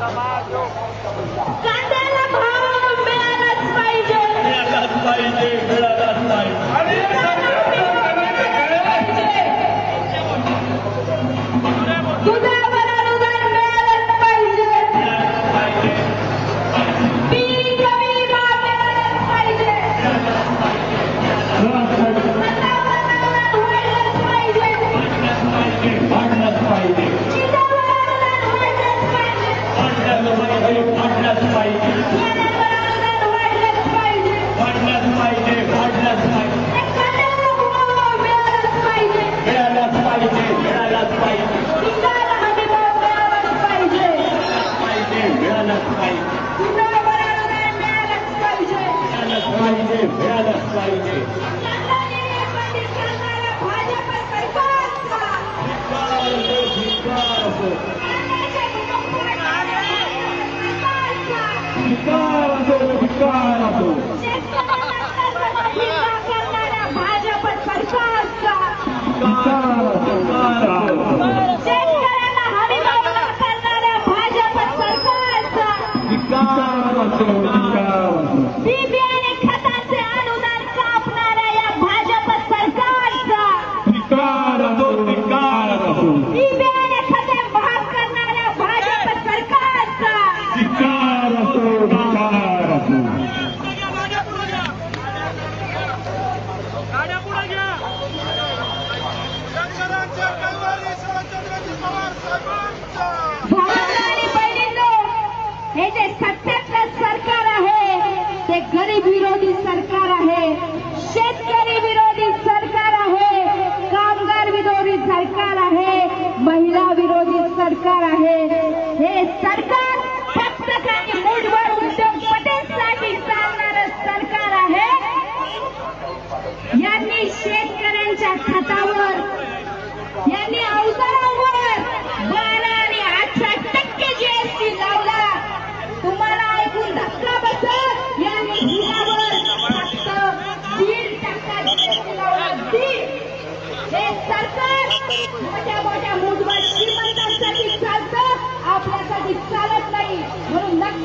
Tá magro. भाव मिळालाच पाहिजे हे जे सत्यातलं सरकार आहे ते गरीब विरोधी सरकार आहे. शेतकरी विरोधी सरकार आहे. कामगार विरोधी सरकार आहे. महिला विरोधी सरकार आहे. हे सरकार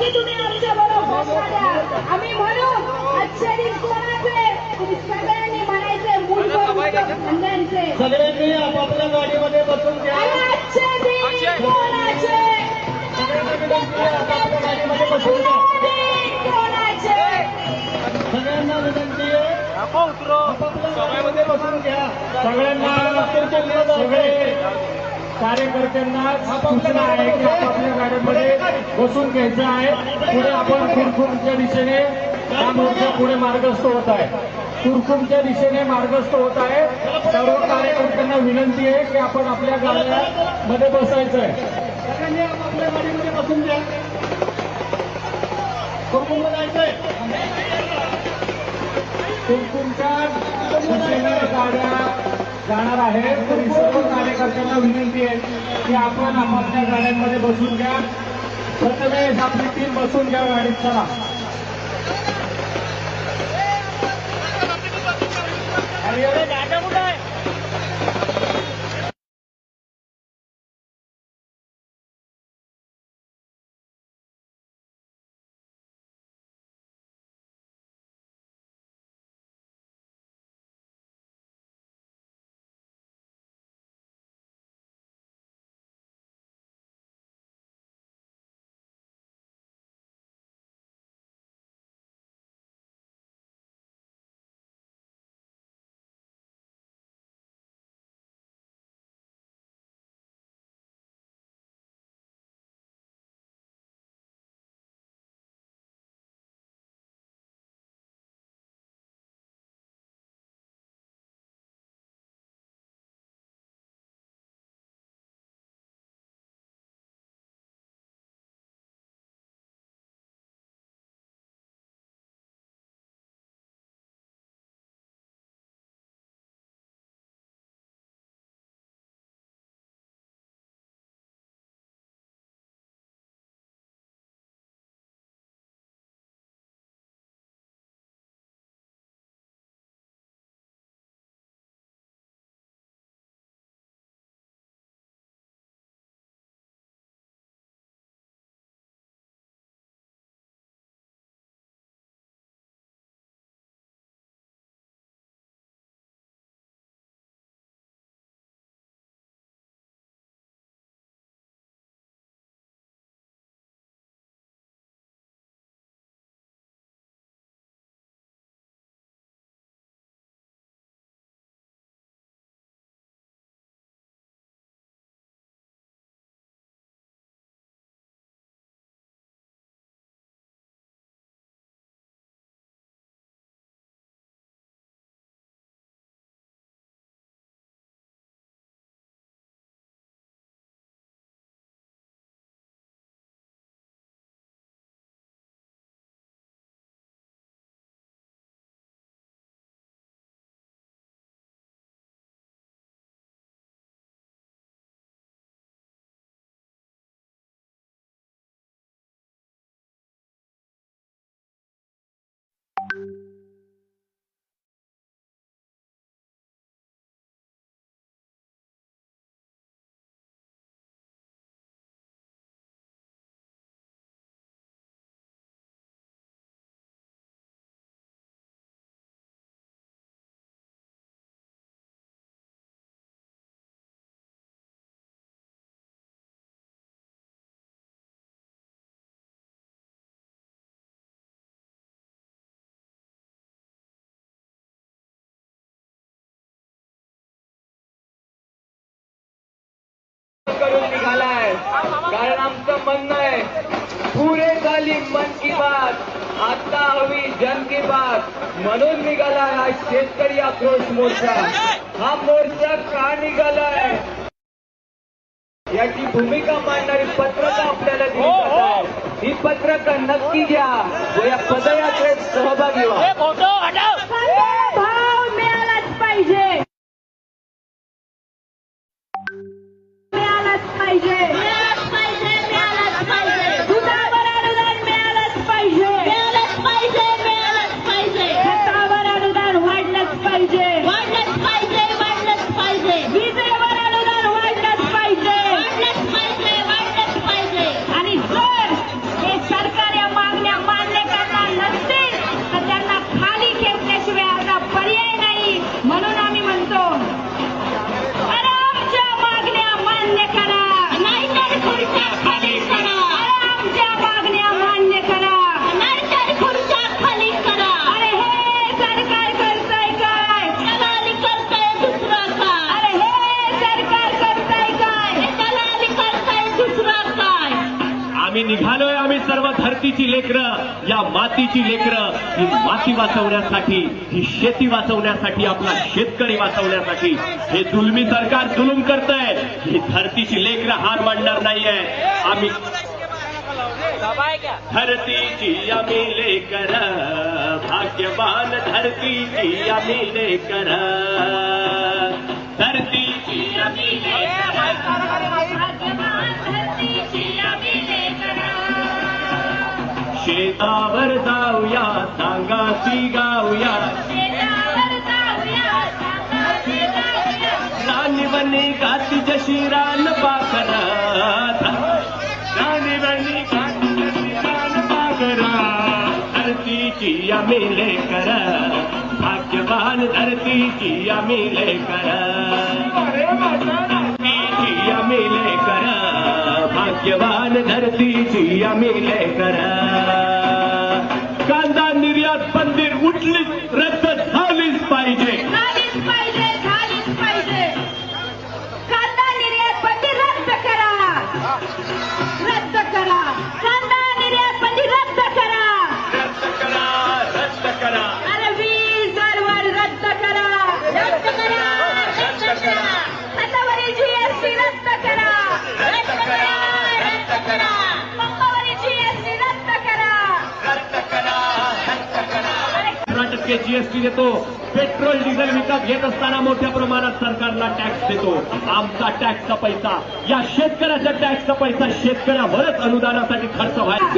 म्हणून नक्की तुम्ही आमच्या बरोबर आम्ही म्हणू आजचे दिन कोणाचे? तुम्ही सगळ्यांनी म्हणायचे धंद्यांचे सगळ्यांनी आपापल्या गाडीमध्ये बसून घ्या. आजचे दिन कोणाचे? सगळ्यांना विनंती आहे, आपापल्या गाडीमध्ये बसून घ्या. सगळ्यांना विनंती आहे उतरो. आपापल्या गाडीमध्ये बसून घ्या. सगळ्यांना सगळे कार्यकर्त्यांना सूचना आहे की आपापल्या गाड्यांमध्ये बसून घ्यायचं आहे. पुढे आपण कुरकुमच्या दिशेने हा मोर्चा पुढे मार्गस्थ होत आहे. कुरकुमच्या दिशेने मार्गस्थ होत आहे. सर्व कार्यकर्त्यांना विनंती आहे की आपण आपल्या गाड्यामध्ये बसायचं आहे. सगळ्यांनी आपापल्या गाडीमध्ये बसून घ्या. कुरकुमला जायचंय. कुरकुमच्या दिशेने गाड्या जाणार आहे. तरी सर्व कार्यकर्त्यांना विनंती आहे की आपण आपापल्या गाड्यांमध्ये बसून घ्या. प्रथमेश आपली टीम बसून घ्या गाडीत. चला. अरे म्हणणं आहे पुरे झाली मन की बात आता हवी जन की बात. म्हणून निघाला हा शेतकरी आक्रोश मोर्चा. हा मोर्चा का निघालाय? याची भूमिका मांडणारी पत्रकं आपल्याला दिली जात आहेत. ही. पत्रकं नक्की घ्या व या पदयात्रेत सहभागी व्हा. पाहिजे. आम्ही निघालोय आम्ही सर्व धरतीची लेकरं या मातीची लेकरं ही माती वाचवण्यासाठी ही शेती वाचवण्यासाठी आपला शेतकरी वाचवण्यासाठी. हे जुलमी सरकार जुलूम करतंय. ही धरतीची लेकरं हार मांडणार नाहीये. आम्ही धरतीची आम्ही लेकर भाग्यवान धरतीची आम्ही लेकर. धरतीची आम्ही शेतावर जाऊया सांगा ती गाऊया राणी राणीवणी गाती जशी रान पाखरा राणीवणी गाती जशी रान पाखरा धरतीची आम्ही लेकर भाग्यवान धरतीची आम्ही लेकर. धरतीची आम्ही लेकर. भाग्यवान धरतीची आम्ही लेकर. कांदा निर्यात बंदी उठलीच टक्के जीएसटी देतो. पेट्रोल डिझेल विकत घेत असताना मोठ्या प्रमाणात सरकारला टॅक्स देतो. आमचा टॅक्सचा पैसा या शेतकऱ्याच्या टॅक्सचा पैसा शेतकऱ्यावरच अनुदानासाठी खर्च व्हायचा